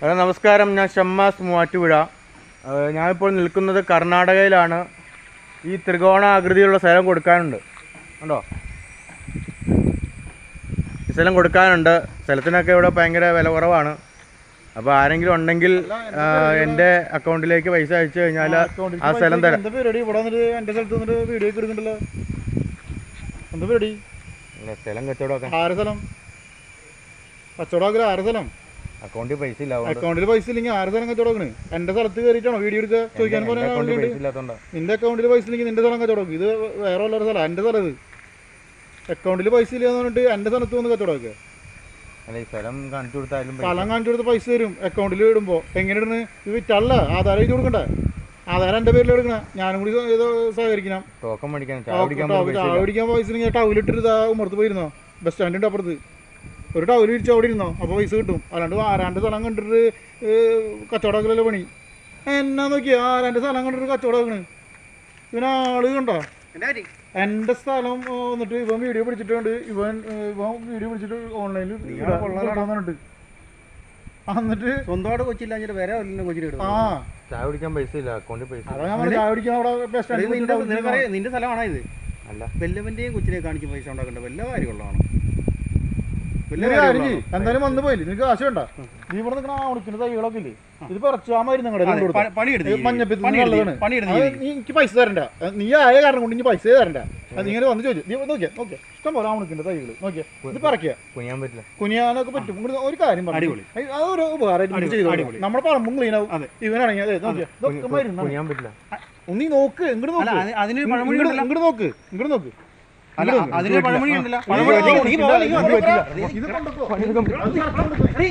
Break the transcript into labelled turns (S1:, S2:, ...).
S1: Hello നമസ്കാരം. ഞാൻ ഷമ്മാസ് മൂവാറ്റുപുഴ ഞാനിപ്പോൾ നിൽക്കുന്നത് കർണാടകയിലാണ്. ഈ ത്രികോണ ആകൃതിയിലുള്ള സ്ഥലം കൊടുക്കാനുണ്ട്. ഉണ്ടോ ഈ സ്ഥലം കൊടുക്കാനുണ്ട്. സ്ഥലത്തിനൊക്കെ ഇവിടെ ഭയങ്കര വില കുറവാണ്. അപ്പോൾ ആരെങ്കിലും ഉണ്ടെങ്കിൽ എന്റെ അക്കൗണ്ടിലേക്ക് പൈസ അയച്ചു കഴിഞ്ഞാൽ ആ സ്ഥലം തരാം. സ്ഥലം കച്ചവടം
S2: ആരെ സ്ഥലം? കച്ചവടമാക്കല ആരെ സ്ഥലം?
S1: അക്കൗണ്ടിൽ പൈസ ഇല്ല
S2: അക്കൗണ്ടിൽ പൈസ ഇല്ലെങ്കിൽ ആരുടെ സ്ഥലം കച്ചവടം എന്റെ സ്ഥലത്ത് കയറിയിട്ടാണോ വീഡിയോ എടുക്കുക ചോദിക്കാൻ നിന്റെ അക്കൗണ്ടിൽ പൈസ ഇല്ലെങ്കിൽ നിന്റെ സ്ഥലം കച്ചവടം ഇത് വേറെ ഉള്ളൊരു സ്ഥലം എന്റെ സ്ഥലം ഇത്. അക്കൗണ്ടിൽ പൈസ ഇല്ല എന്ന് പറഞ്ഞിട്ട് എന്റെ സ്ഥലത്ത് വന്ന്
S1: ഈ സ്ഥലം കാണിച്ചു
S2: കൊടുത്ത് പൈസ തരും. അക്കൗണ്ടിൽ ഇടുമ്പോ എങ്ങനെ ഇടുന്നത് ഇത് വിറ്റല്ല ആധാരം എഴുതി കൊടുക്കണ്ടേ. ആധാരം എന്റെ പേരിൽ എടുക്കണേ. ഞാനും കൂടി സഹകരിക്കണം.
S1: ടോക്കൺ മേടിക്കാൻ ചാവടിക്കാൻ പൈസ
S2: ടൗലിട്ടിട്ട് ഇതാ ഉമ്മർത്ത് പോയിരുന്നോ? ബസ് സ്റ്റാൻഡിന്റെ അപ്പുറത്ത്. ഒരു ടൗൽ വിരിച്ച് അവിടെ ഇരുന്നോ? അപ്പോൾ പൈസ കിട്ടും. അല്ലാണ്ട് ആരാണ്ട് സ്ഥലം കണ്ടിട്ട് കച്ചവടമാക്കലല്ലോ പണി? എന്നാ നോക്കിയാ ആരാണ്ട് സ്ഥലം കണ്ടിട്ട് കച്ചവടമാക്കണ് ഇവനാൾ കണ്ടോ? എന്റെ സ്ഥലം വന്നിട്ട് ഇവൻ വീഡിയോ പിടിച്ചിട്ടുണ്ട്. ഇവൻ ഇവൻ വീഡിയോ പിടിച്ചിട്ട് ഓൺലൈനിൽ കൊള്ളാറുണ്ട് എന്നിട്ട്
S3: സ്വന്തമായിട്ട് കൊച്ചില്ല വേറെ കൊച്ചിട്ട്
S2: ആ.
S1: ചായ കുടിക്കാൻ പൈസ ഇല്ല. അക്കൗണ്ടിൽ പൈസ
S2: ചായ കുടിക്കാൻ അവിടെ
S3: നിന്റെ സ്ഥലമാണോ ഇത്?
S1: അല്ല.
S3: വെല്ലവന്റെയും കൊച്ചിനെ കാണിച്ച് പൈസ ഉണ്ടാക്കേണ്ട? വല്ല കാര്യമുള്ളതാണ് വല്ല
S2: ഒരു കാര്യം
S3: കാര്യമുള്ളതാണോ?
S2: ചെയ്യ്. എന്തായാലും വന്നു പോയില്ലേ? നിനക്ക് കാശ് വേണ്ട. നീ ഇവിടെ നിൽക്കണ ആ ഉണക്കിന്റെ തൈകളൊക്കെ ഇല്ലേ? ഇത് പറിച്ചു ആ മരുന്ന് മഞ്ഞപ്പിത്ത് എനിക്ക് പൈസ തരണ്ട. നീ ആയ കാരണം കൊണ്ട് ഇനി പൈസ തരണ്ട. ഇങ്ങനെ വന്ന് ചോദിച്ചു. നീ നോക്കിയാ നോക്കിയാ. ഇഷ്ടം പോലെ ആ ഉണക്കിന്റെ തൈകൾ നോക്കിയാ ഇത് പറക്കുക
S1: കുനിയാൻ പറ്റില്ല.
S2: കുനിയാനൊക്കെ പറ്റും. ഒരു കാര്യം പറഞ്ഞു
S3: അടിപൊളി.
S2: അത് ഒരു ഉപകാരം ചെയ്തു നമ്മുടെ പറമ്പും ക്ലീൻ ആവും. ഇവനാണെങ്കിൽ അതെ നോക്കിയാ. ഇതൊക്കെ മരുന്നാണ്.
S1: പറ്റില്ല.
S2: നീ നോക്ക്. ഇങ്ങോട്ട് നോക്ക്. ഇങ്ങോട്ട് നോക്ക്. ഇങ്ങോട്ട് നോക്ക്.
S3: അതിനൊരു പഴമൊഴി ഉണ്ടല്ലോ. പഴമൊഴി. നീ